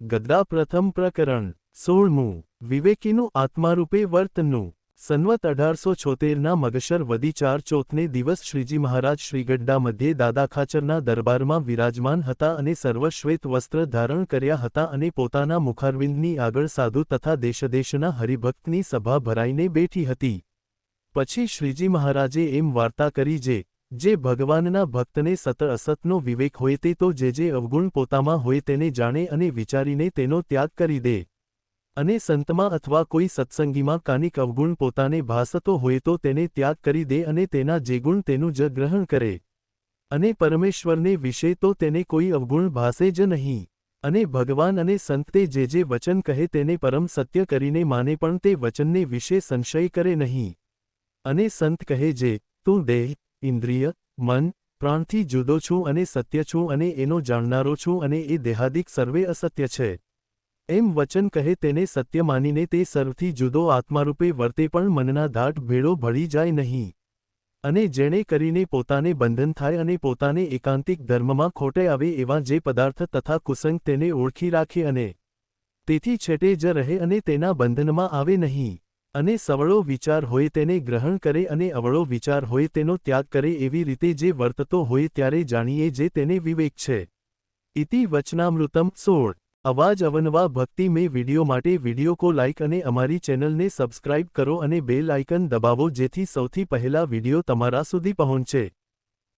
ગદ્દા પ્રથમ પ્રકરણ, સોળમું, વિવેકીનું આત્મારૂપે વર્તનનું, સન્વત અઢારસો છોતેરના મગશર વદી ચાર ચોથને દિવસ શ્રીજી મહારાજ શ્રીગડ્ડા મધ્યે દાદા ખાચરના દરબારમાં વિરાજમાન હતા અને સર્વશ્વેત વસ્ત્ર ધારણ કર્યા હતા અને પોતાના મુખારવિંદની આગળ સાધુ તથા દેશદેશના હરિભક્તની સભા ભરાઈને બેઠી હતી. પછી શ્રીજી મહારાજે એમ વાર્તા કરી જે જે ભગવાનના ભક્તને સત અસતનો વિવેક હોય તે તો જે જે અવગુણ પોતામાં હોય તેને જાણે અને વિચારીને તેનો ત્યાગ કરી દે. અને સંતમાં અથવા કોઈ સત્સંગીમાં કાનિક અવગુણ પોતાને ભાસતો હોય તો તેને ત્યાગ કરી દે અને તેના જે ગુણ તેનું જ ગ્રહણ કરે. અને પરમેશ્વરને વિશે તો તેને કોઈ અવગુણ ભાસે જ નહીં. અને ભગવાન અને સંત જે જે વચન કહે તેને પરમ સત્ય કરીને માને પણ તે વચનને વિશે સંશય કરે નહીં. અને સંત કહે જે તું દેહ ઇન્દ્રિય, મન, પ્રાણથી જુદો છું અને સત્ય છું અને એનો જાણનારો છું અને એ દેહાદિક સર્વે અસત્ય છે. એમ વચન કહે તેને સત્ય માનીને તે સર્વથી જુદો આત્મારૂપે વર્તે પણ મનના દાટ ભેળો ભળી જાય નહીં. અને જેણે કરીને પોતાને બંધન થાય અને પોતાને એકાંતિક ધર્મમાં ખોટે આવે એવા જે પદાર્થ તથા કુસંગ તેને ઓળખી રાખે અને તેથી છેટે જ રહે અને તેના બંધનમાં આવે નહીં. અને સવળો વિચાર હોય તેને ગ્રહણ કરે અને અવળો વિચાર હોય તેનો ત્યાગ કરે એવી રીતે જે વર્તતો હોય ત્યારે જાણીએ જે તેને વિવેક છે. ઇતિ વચનામૃતમ સોળ. અવાજ અવનવા ભક્તિ મેં વિડિયો માટે વિડિયો કો લાઇક અને અમારી ચેનલને સબસ્ક્રાઇબ કરો અને બેલ આઇકન દબાવો જેથી સૌથી પહેલા વિડિયો તમારા સુધી પહોંચે.